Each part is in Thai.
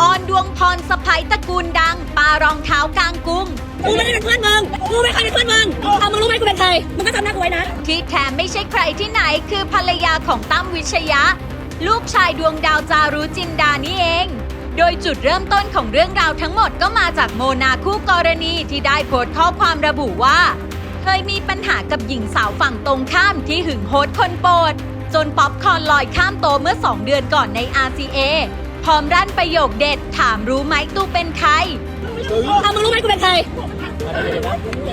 ออนดวงพรสะพ้ยตระกูลดังปารองเท้ากลางกุ้งกูไม่ได้เป็นเพื่อนมึงกูไม่เคยเป็นเพื่อนมึงเอามึงรู้ไหมกูเป็นใครมึงก็จำหน้ากูไว้นะ ที่แท้ไม่ใช่ใครที่ไหนคือภรรยาของตั้มวิชยะ ลูกชายดวงดาวจารุจินดานี่เอง โดยจุดเริ่มต้นของเรื่องราวทั้งหมดก็มาจากโมนาคู่กรณีที่ได้โพสต์ข้อความระบุว่า เคยมีปัญหากับหญิงสาวฝั่งตรงข้ามที่หึงโหดคนโปรดจนป๊อปคอร์นลอยข้ามโตะเมื่อ 2 เดือนก่อนใน RCA พร้อมรั่นประโยคเด็ด ถามรู้ไหมตูเป็นใคร เอามึงรู้ไหมกูเป็นใคร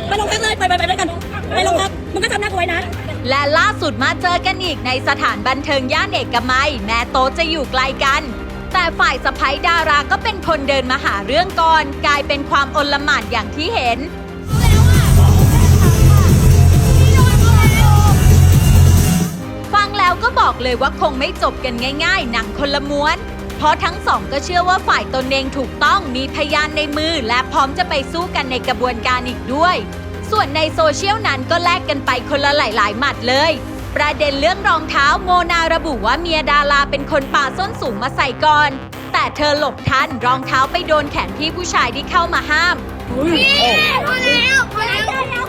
ไปโรงพักเลยไปไปไปด้วยกันไปโรงพักมึงก็จำหน้ากูไว้นะ และล่าสุดมาเจอกันอีกในสถานบันเทิงย่านเอกมัย แม้โต๊ะจะอยู่ไกลกัน แต่ฝ่ายสะพ้ยดาราก็เป็นคนเดินมาหาเรื่องก่อน กลายเป็นความอลหม่านอย่างที่เห็นฟังแล้วก็บอกเลยว่าคงไม่จบกันง่าย ๆ หนังคนละม้วน เพราะทั้งสองก็เชื่อว่าฝ่ายตนเองถูกต้องมีพยานในมือ และพร้อมจะไปสู้กันในกระบวนการอีกด้วย ส่วนในโซเชียลนั้นก็แลกกันไปคนละหลาย ๆ หมัดเลย ประเด็นเรื่องรองเท้าโมนาระบุว่าเมียดาราเป็นคนป่าส้นสูงมาใส่ก่อน แต่เธอหลบทันรองเท้าไปโดนแขนพี่ผู้ชายที่เข้ามาห้าม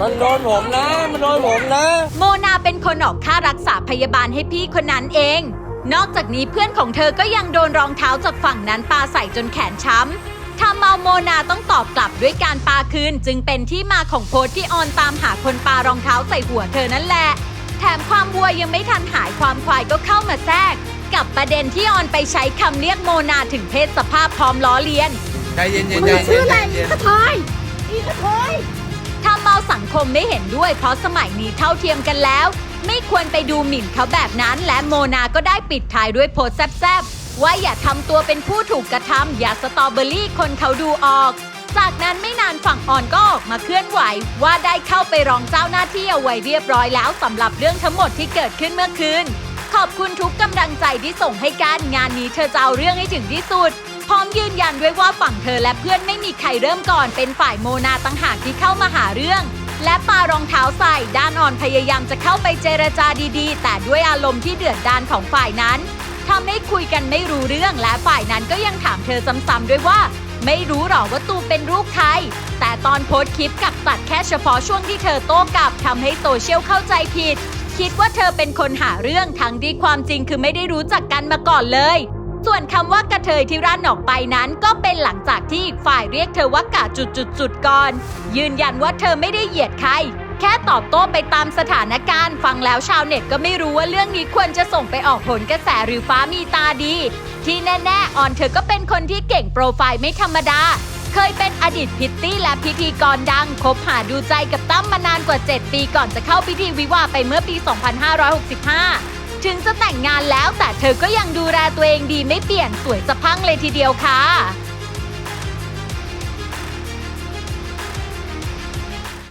มันโดนผมนะ มันโดนผมนะ โมนาเป็นคนออกค่ารักษาพยาบาลให้พี่คนนั้นเอง นอกจากนี้เพื่อนของเธอก็ยังโดนรองเท้าจากฝั่งนั้นปาใส่จนแขนช้ำทำเอาโมนาต้องตอบกลับด้วยการปาคืน จึงเป็นที่มาของโพสที่ออนตามหาคนปารองเท้าใส่หัวเธอนั่นแหละ แถมความวัวยังไม่ทันหายความควายก็เข้ามาแทรก กับประเด็นที่ออนไปใช้คำเรียกโมนาถึงเพศสภาพพร้อมล้อเลียน ใจเย็นๆใจเย็นๆใจเย็นท ทำเอาสังคมไม่เห็นด้วย เพราะสมัยนี้เท่าเทียมกันแล้ว ไม่ควรไปดูหมิ่นเขาแบบนั้นและโมนาก็ได้ปิดท้ายด้วยโพสต์แซบๆ ว่าอย่าทำตัวเป็นผู้ถูกกระทำอย่าสตรอเบอรี่คนเขาดูออก จากนั้นไม่นานฝั่งอ่อนก็ออกมาเคลื่อนไหว ว่าได้เข้าไปร้องเจ้าหน้าที่เอาไว้เรียบร้อยแล้วสำหรับเรื่องทั้งหมดที่เกิดขึ้นเมื่อคืนขอบคุณทุกกำลังใจที่ส่งให้กันงานนี้เธอจะเอาเรื่องให้ถึงที่สุด พร้อมยืนยันด้วยว่าฝั่งเธอและเพื่อนไม่มีใครเริ่มก่อน เป็นฝ่ายโมนาตั้งหากที่เข้ามาหาเรื่อง และปารองเท้าใส่ด้านอ่อนพยายามจะเข้าไปเจรจาดีๆ แต่ด้วยอารมณ์ที่เดือดดานของฝ่ายนั้นทำให้คุยกันไม่รู้เรื่องและฝ่ายนั้นก็ยังถามเธอซ้ำๆด้วยว่า ไม่รู้หรอว่าตูเป็นลูกใคร แต่ตอนโพสต์คลิปกับตัดแค่เฉพาะช่วงที่เธอโต้กลับทำให้โซเชียลเข้าใจผิด คิดว่าเธอเป็นคนหาเรื่องทั้งที่ความจริงคือไม่ได้รู้จักกันมาก่อนเลย ส่วนคำว่ากระเทยที่รั่นออกไปนั้นก็เป็นหลังจากที่อีกฝ่ายเรียกเธอว่ากะจุดๆๆก่อน ยืนยันว่าเธอไม่ได้เหยียดใคร แค่ตอบโต้ไปตามสถานการณ์ ฟังแล้วชาวเน็ตก็ไม่รู้ว่าเรื่องนี้ควรจะส่งไปออกผลกระแสหรือฟ้ามีตาดี ที่แน่ๆออนเธอก็เป็นคนที่เก่งโปรไฟล์ไม่ธรรมดาเคยเป็นอดีตพิตตี้และพิธีกรดัง คบหาดูใจกับตั้มมานานกว่า 7 ปีก่อนจะเข้าพิธีวิวาไปเมื่อปี 2565 ถึงจะแต่งงานแล้วแต่เธอก็ยังดูแลตัวเองดีไม่เปลี่ยนสวยสะพังเลยทีเดียวค่ะ